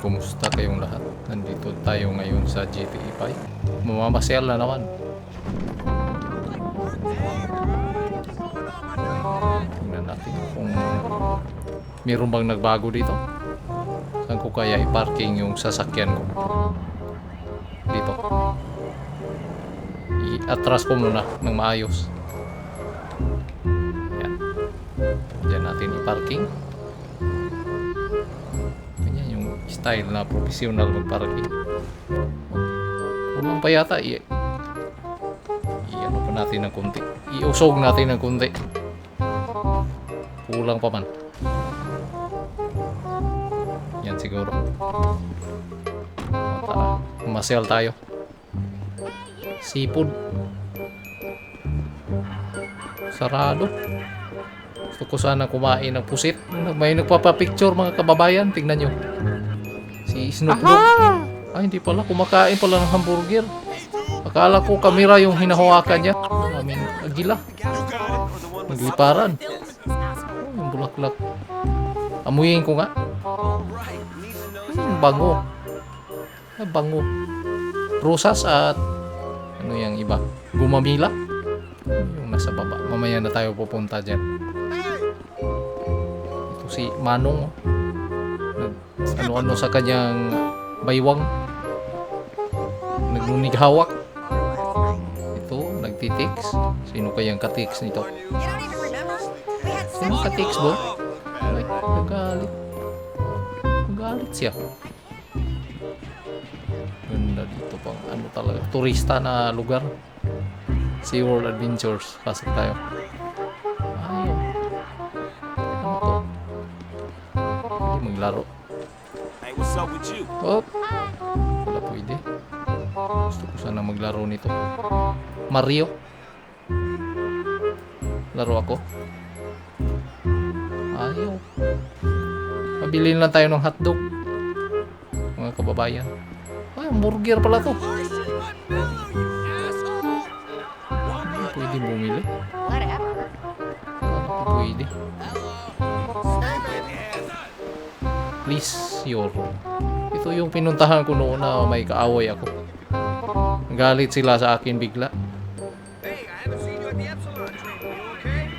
kumusta kayong lahat? Nandito tayo ngayon sa GTA 5. Mamamasyal na naman. Tingnan natin kung meron bang nagbago dito. Saan ko kaya i-parking yung sasakyan ko? Dito. I-atras ko muna ng maayos. Yan. Diyan natin i-parking. Style na professional mag-parking. Kulang pa yata. I- i-ano pa natin ng kunti. Iusog natin ng kunti. Kulang pa man. Yan siguro. O, Tara, masyal tayo. Sipod. Sarado. Gusto ko sana kumain ng pusit. May nagpapapicture mga kababayan. Tingnan nyo. Snoop Dogg. Ay, hindi pala. Kumakain pala ng hamburger. Akala ko kamera yung hinahawakan niya. Aming agila. Nagliparan. Oh, yung bulaklak. Amuyin ko nga. Hmm, bango. Ah, bango. Rosas at ano yung iba? Gumamila. Yung nasa baba. Mamaya na tayo pupunta dyan. Ito si Manong. oh. Ano-ano sa kanyang baywang. Nagnunig hawak. Ito, nagtitiks. Sino kayang katiks nito? Sino katiks bo? Ay, nagalit. Nagalit siya. Ganda dito pang ano talaga. Turista na lugar. SeaWorld Adventures. Pasok tayo. Ayaw. Ano to? Hindi maglaro. Up with you? Oh. Wala pwede. Gusto ko sana maglaro nito. Mario. Laro ako. Ayaw. Pabili lang tayo ng hotdog. Mga kababayan. Ay, burger pala to. Please, Yoro. Ito yung pinuntahan ko noon na may kaaway ako. Galit sila sa akin bigla.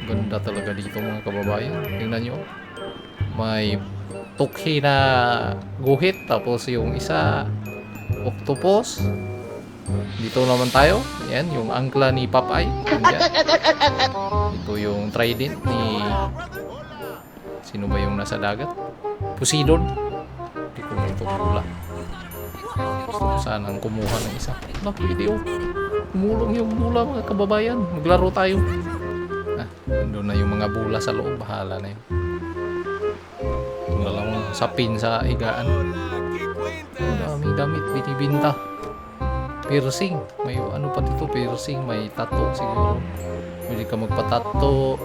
Ganda talaga dito mga kababayan. Tingnan nyo. May tukhi na guhit. Tapos yung isa, octopus. Dito naman tayo. Yan, yung angkla ni Popeye. Ito yung trident ni... Sino ba yung nasa dagat? Poseidon. Hindi ko pula. Gusto ko sanang kumuha ng isa. Wala, pwede oh. Kumulong yung bula mga kababayan. Maglaro tayo. Ah, nandun na yung mga bula sa loob. Bahala na yun. Ito na lang sapin sa higaan. Ang daming damit, binibinta. Piercing. May ano pa dito, piercing. May tattoo siguro. Pwede ka magpatato.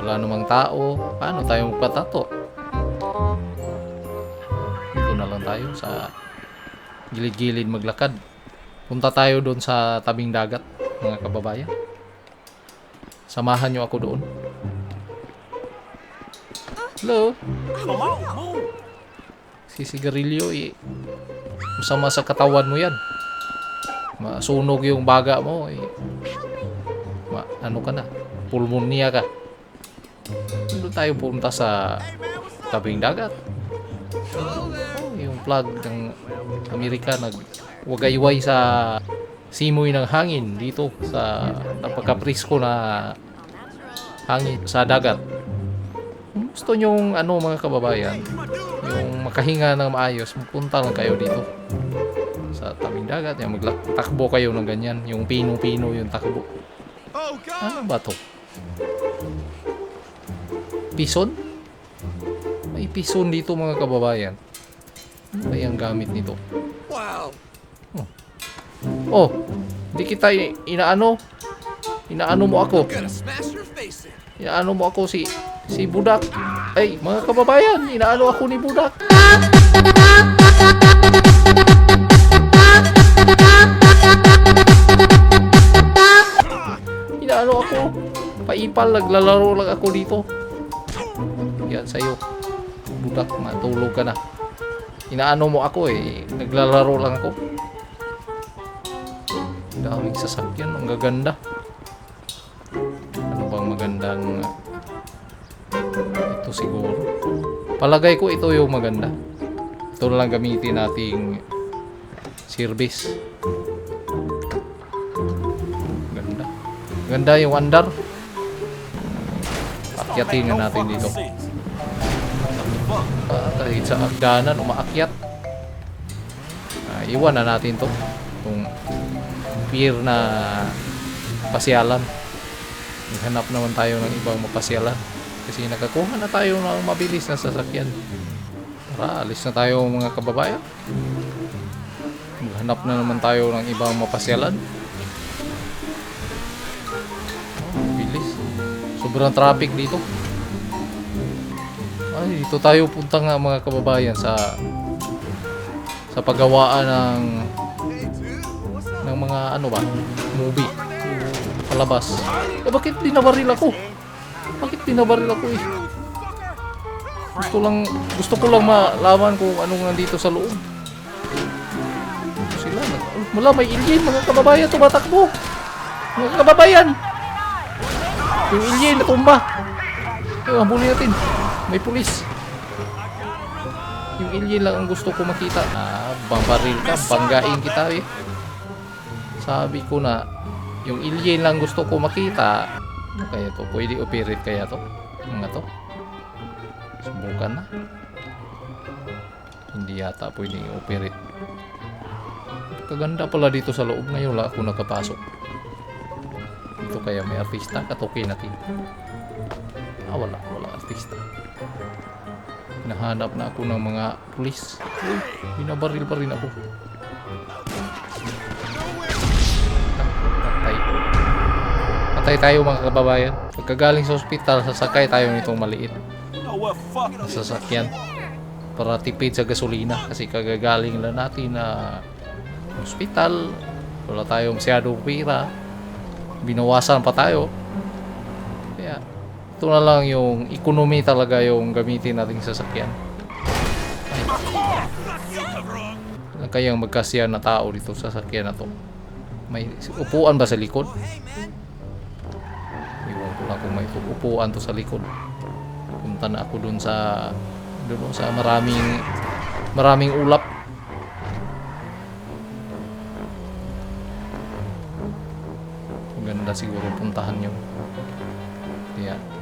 Wala namang tao. Paano tayo magpatato? Dito na lang tayo sa gilid-gilid maglakad. Punta tayo doon sa tabing dagat, mga kababayan. Samahan nyo ako doon. Hello? Si sigarilyo eh. Masama sa katawan mo yan. Masunog yung baga mo eh. Ma, ano ka na? Pulmonia ka. Doon tayo punta sa tabing dagat. Oh, yung plug ng Amerika nag wagayway sa simoy ng hangin dito sa napakaprisko na hangin sa dagat. Gusto nyong ano mga kababayan, yung makahinga ng maayos, magpunta lang kayo dito sa tabing dagat. Yung magtakbo kayo ng ganyan, yung pino-pino yung takbo. Ano ba to? Pison? May pison dito mga kababayan. Ano ba yung gamit nito? Wow. Oh, di kita inaano. Inaano mo ako. Inaano mo ako si si Budak. Ay, mga kababayan, inaano ako ni Budak. Inaano ako. Paipal, naglalaro lang ako dito. Yan sa'yo. Budak, matulog ka na. Inaano mo ako eh. Naglalaro lang ako. Daming sasakyan. Ang gaganda. Ano bang magandang... Ito siguro. Palagay ko ito yung maganda. Ito lang gamitin nating service. Ganda. Ganda yung andar. Akyatin na natin dito. Ah, kahit sa agdanan, umaakyat. Ah, iwan na natin to. Itong pier na pasyalan. Naghanap naman tayo ng ibang mapasyalan. Kasi nakakuha na tayo ng mabilis na sasakyan. Tara, alis na tayo mga kababayan. Maghanap na naman tayo ng ibang mapasyalan. Oh, bilis. Sobrang traffic dito. Ay, dito tayo punta nga mga kababayan sa sa paggawaan ng ng mga ano ba, movie. Palabas. Eh, bakit dinabaril ako? Bakit dinabaril ako eh? Gusto lang, gusto ko lang malaman kung anong nandito sa loob. Sila. nag- Wala, may alien mga kababayan tumatakbo. Mga kababayan. Yung alien na tumba. Ay, hambulin natin. May pulis. Yung alien lang ang gusto ko makita. Ah, bambaril ka, banggain kita eh. Sabi ko na, yung alien lang gusto ko makita. Ano kaya to? Pwede operate kaya to? Mga to? Subukan na. Hindi yata pwedeng i-operate. Kaganda pala dito sa loob. Ngayon lang ako nakapasok. Dito kaya may artista. Katukin natin. Ah, wala. Wala artista. Nahanap na ako ng mga pulis. Uy, binabaril pa rin ako. Patay. Patay tayo mga kababayan. Pagkagaling sa ospital, sasakay tayo nitong maliit sasakyan para tipid sa gasolina kasi kagagaling lang natin na ospital wala tayong masyadong pira binawasan pa tayo ito na lang yung economy talaga yung gamitin nating sasakyan. Ay. kayang magkasiya na tao dito sa sasakyan na to. May upuan ba sa likod? Iwan ko lang kung may upuan to sa likod. Punta na ako dun sa dun sa maraming maraming ulap. Maganda siguro puntahan kaya dun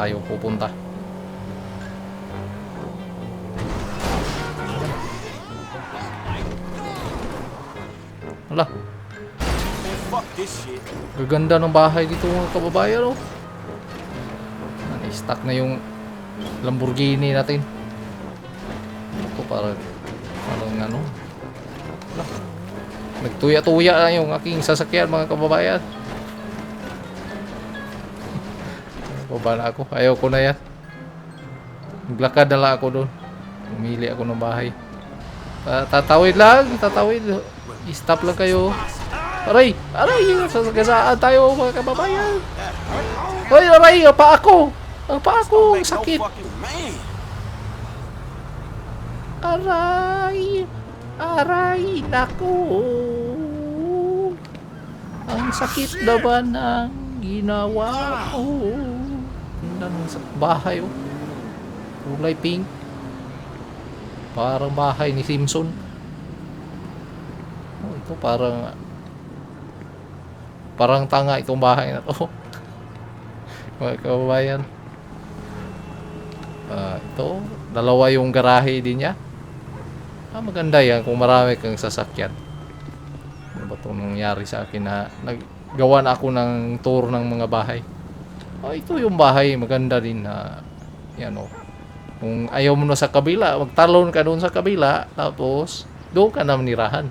tayo pupunta wala. Gaganda ng bahay dito mga kababayan oh. Na-stuck na yung Lamborghini natin. Ito parang parang ano. Wala. Nagtuya-tuya na yung aking sasakyan mga kababayan. Baba na ako. Ayaw ko na yan. Naglakad na lang ako doon. Umili ako ng bahay. Ta- Tatawid lang. Tatawid. I-stop lang kayo. Aray! Aray! Sasakasaan tayo mga kababayan! Ay! Aray! Ang paa ko! Ang paa ko! Ang sakit! Aray! Aray! Naku! Ang sakit naman ang ginawa ko. Ganda ng bahay oh. Kulay pink. Parang bahay ni Simpson. Oh, ito parang parang tanga itong bahay na to. Mga kababayan. Ah, ito, dalawa yung garahe din niya. Ah, maganda yan kung marami kang sasakyan. Ano ba itong nangyari sa akin na naggawa na ako ng tour ng mga bahay. Ah, ito yung bahay, maganda din na yan o. Kung ayaw mo na sa kabila, magtalon ka doon sa kabila, tapos doon ka na manirahan.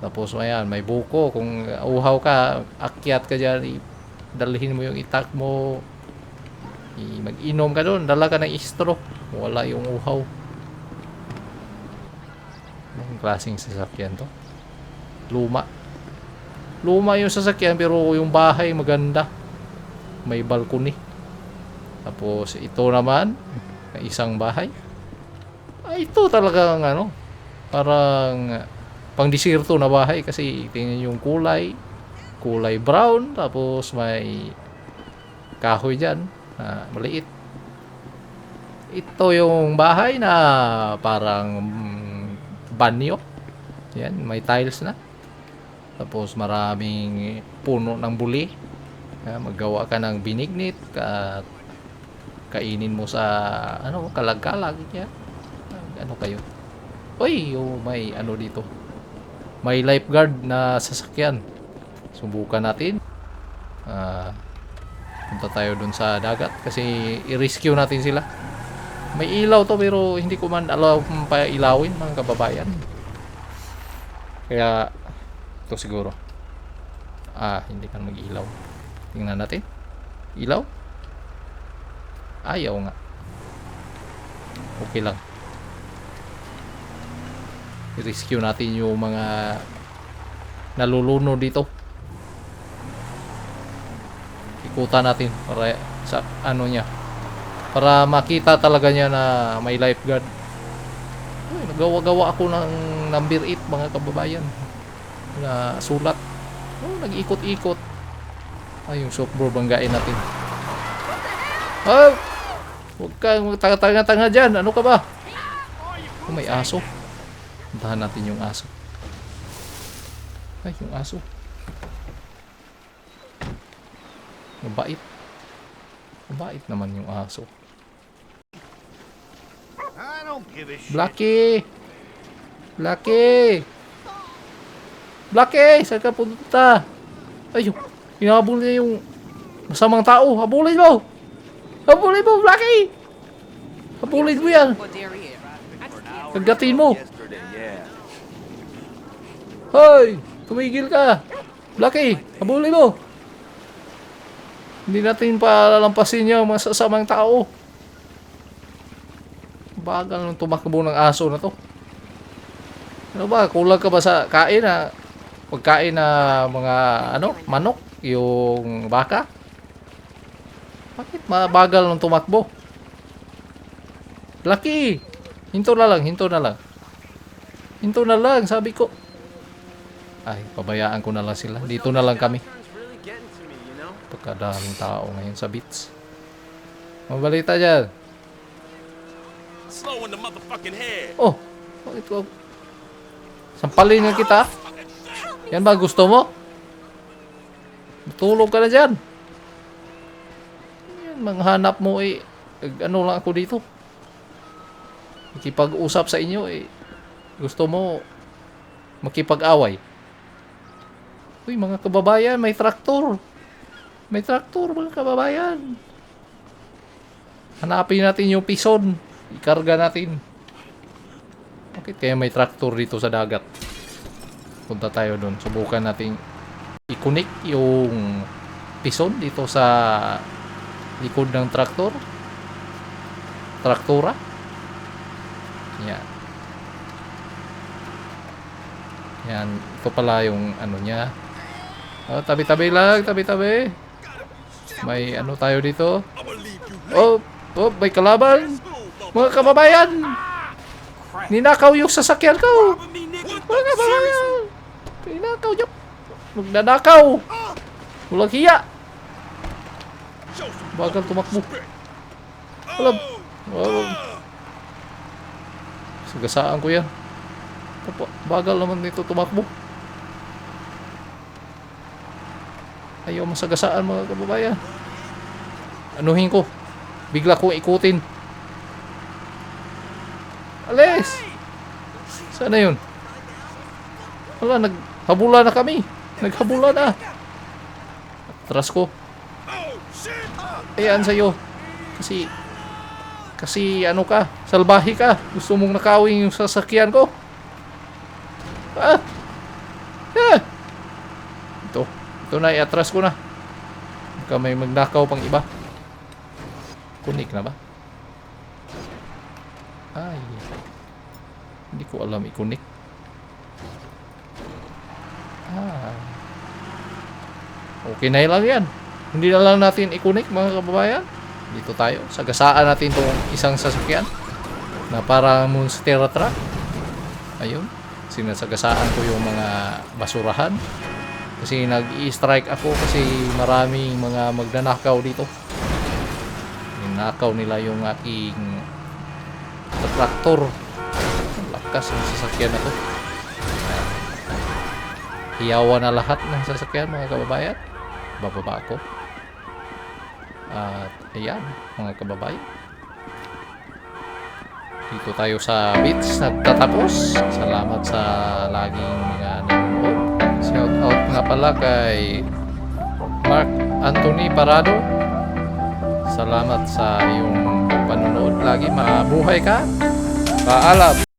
Tapos ayan, may buko. Kung uhaw ka, akyat ka dyan, dalhin mo yung itak mo. Mag-inom ka doon, dala ka ng istro. Wala yung uhaw. Anong klaseng sasakyan to? Luma. Luma yung sasakyan pero yung bahay maganda. May balcony. Tapos ito naman, na isang bahay. Ah, ito talagang ano, parang pang desierto na bahay kasi tingnan yung kulay, kulay brown, tapos may kahoy dyan, na maliit. Ito yung bahay na parang mm, banyo. Yan, may tiles na. Tapos maraming puno ng buli. Ah, maggawa ka ng binignit at kainin mo sa ano kalag-kalag yan. Ano kayo? Uy, oh, may ano dito. May lifeguard na sasakyan. Subukan natin. Ah, punta tayo dun sa dagat kasi i-rescue natin sila. May ilaw to pero hindi ko man alam pa ilawin mga kababayan. Kaya ito siguro. Ah, hindi ka mag-ilaw. Tingnan natin. Ilaw? Ayaw nga. Okay lang. I-rescue natin yung mga naluluno dito. Ikutan natin para sa ano niya. Para makita talaga niya na may lifeguard. Uy, nagawa-gawa ako ng number 8 mga kababayan. Na sulat. Oh, nag-ikot-ikot. Ay, yung softball banggain natin. Oh! Huwag kang tanga-tanga dyan. Ano ka ba? Oh, may aso. Puntahan natin yung aso. Ay, yung aso. Mabait. Mabait naman yung aso. Blackie! Blackie! Blackie! Saan ka punta? Ay, hinahabol niya yung masamang tao. Habulin mo! Habulin mo, Blackie! Habulin mo yan! Kagatin mo! Hoy! Tumigil ka! Blackie! Habulin mo! Hindi natin palalampasin yung masasamang tao. Bagal nung tumakbo ng aso na to. Ano ba? Kulang ka ba sa kain na pagkain na mga ano, manok, yung baka? Bakit mabagal nung tumakbo? Lucky! Hinto na lang, hinto na lang. Hinto na lang, sabi ko. Ay, pabayaan ko na lang sila. Dito na lang kami. Pagkadaming tao ngayon sa beach. Mabalita dyan. Oh, bakit ko? Sampalin nga kita. Yan ba gusto mo? Matulog ka na dyan. Yan, manghanap mo eh. Ano lang ako dito. Makipag-usap sa inyo eh. Gusto mo makipag-away. Uy, mga kababayan, may traktor. May traktor, mga kababayan. Hanapin natin yung pison. Ikarga natin. Bakit kaya may traktor dito sa dagat? Punta tayo doon. Subukan nating i-connect yung pison dito sa likod ng traktor. Traktora. Yan. Yan. Ito pala yung ano niya. Oh, tabi-tabi lang. Tabi-tabi. May ano tayo dito. Oh, oh, may kalaban. Mga kababayan. Ninakaw yung sasakyan ko. Mga kababayan. Ninakaw yung... Magnanakaw. Walang hiya. Bagal tumakbo. Alam. Oh. Sagasaan ko yan. Bagal naman nito tumakbo. Ayaw masagasaan mga kababayan. Anuhin ko. Bigla kong ikutin. Alis! Sana yun? Wala, naghabula na kami. Naghabula na. Atras ko. Ayan sa'yo. Kasi, kasi ano ka, salbahe ka. Gusto mong nakawin yung sasakyan ko. Ah! Ah! Ito. Ito na, iatras ko na. Baka may magnakaw pang iba. Kunik na ba? Ay. Hindi ko alam i-connect. Okay na lang yan. Hindi na lang natin i-connect mga kababayan. Dito tayo. Sagasaan natin tong isang sasakyan. na parang monster truck. Ayun, sinasagasaan ko yung mga basurahan. Kasi nag-i-strike ako kasi maraming mga magnanakaw dito. Ninakaw nila yung aking traktor. Lakas ng sasakyan na to. Hiyawan na lahat ng sasakyan mga kababayan. Bababa ako. At ayan mga kababayan. Dito tayo sa beach nagtatapos. Salamat sa laging mga nanonood. Shout out nga pala kay Mark Anthony Parado. Salamat sa iyong panonood. Lagi mabuhay ka. Paalam.